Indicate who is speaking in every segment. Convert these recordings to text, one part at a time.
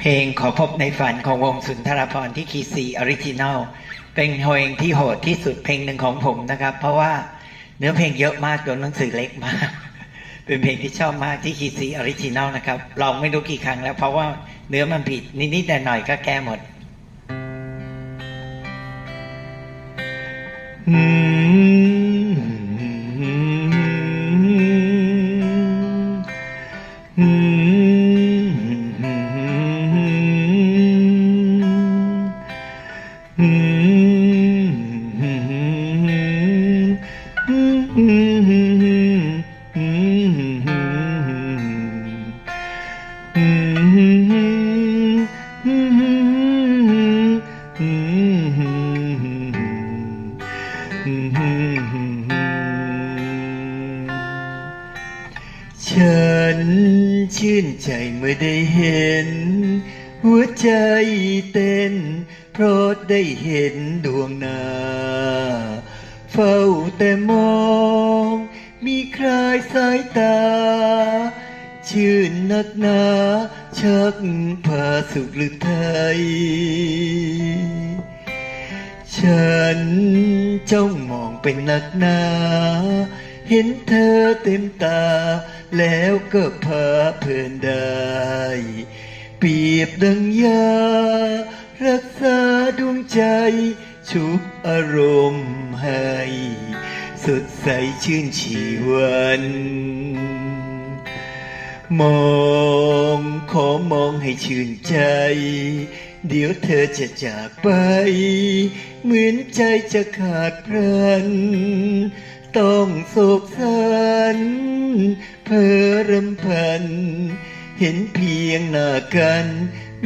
Speaker 1: เพลงขอพบในฝันของวงสุนทรภรที่คีซีออริจินัลเป็นเพลงที่โหดที่สุดเพลงหนึ่งของผมนะครับ เพราะว่าเนื้อเพลงเยอะมากตัวหนังสือเล็กมาก เป็นเพลงที่ชอบมากที่คีซีออริจินัลนะครับลองไม่รู้กี่ครั้งแล้วเพราะว่าเนื้อมันผิดนิดๆแต่หน่อยๆก็แก้หมดอื ฉันชื่นใจเมื่อได้เห็น หัวใจเต้น เพราะได้เห็นดวงหน้าเฝ้าแต่มอง มีใครสายตา ชื่นนักหนาชักพาสุขหรือไทย ฉันจ้องมองเป็นนักหนา เห็นเธอเต็มตา แล้วก็พาเพลินได้ เปรียบดังยา รักษาดวงใจ ชุบอารมณ์ให้ สดใสชื่นชีวัน มองขอมองให้ชื่นใจ เดี๋ยวเธอจะจากไป เหมือนใจจะขาดพรัน ต้องโศกสันเพ้อรำพัน เห็นเพียงหน้ากัน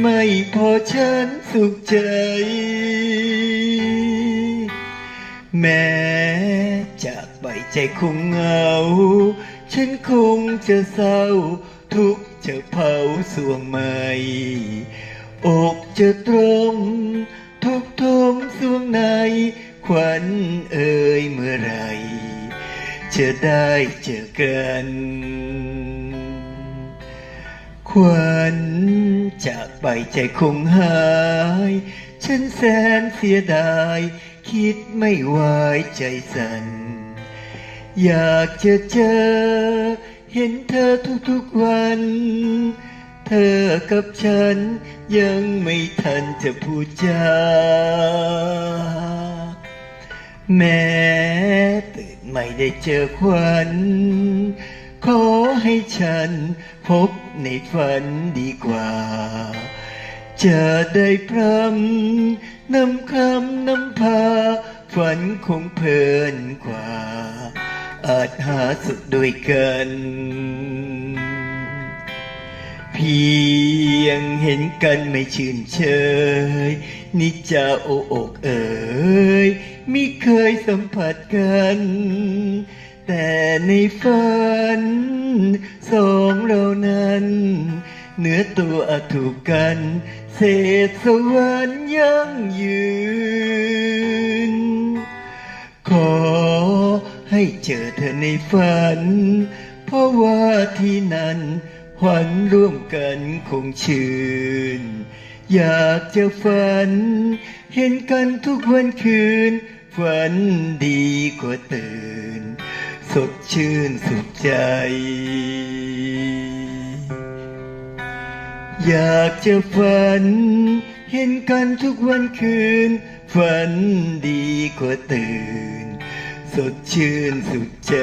Speaker 1: ไม่พอฉันสุขใจ แม้จากไปใจคงเหงา ฉันคงจะเศร้า ทุกจะเผาสวงใหม่อกจะตรมทุกทมสวงในขวัญเอ่ยเมื่อไร จะได้เจอกันขวัญจากไปใจคงหาย ฉันแสนเสียดาย คิดไม่ไหวใจสั่น อยากจะเจอ เห็นเธอทุกๆวัน เธอกับฉันยังไม่ทันจะพูดจาแม่ ไม่ได้เจอควันขอให้ฉันพบในฝันดีกว่า จะได้พรำนำคำนำพา ฝันคงเพลินกว่า อาจหาสุดด้วยกัน เพียงเห็นกันไม่ชื่นเชยนิจาโออกเอ๋ยมิเคยสัมผัสกัน แต่ในฝันสองเรานั้น เนื้อตัวถูกกัน เศษสวรรค์ยั่งยืน ขอให้เจอเธอในฝัน เพราะว่าที่นั้น หวันร่วมกันคงชื่น อยากจะฝัน เห็นกันทุกวันคืน ฝันดีกว่าตื่น สดชื่นสุขใจ อยากจะฝัน เห็นกันทุกวันคืน ฝันดีกว่าตื่น สดชื่นสุขใจ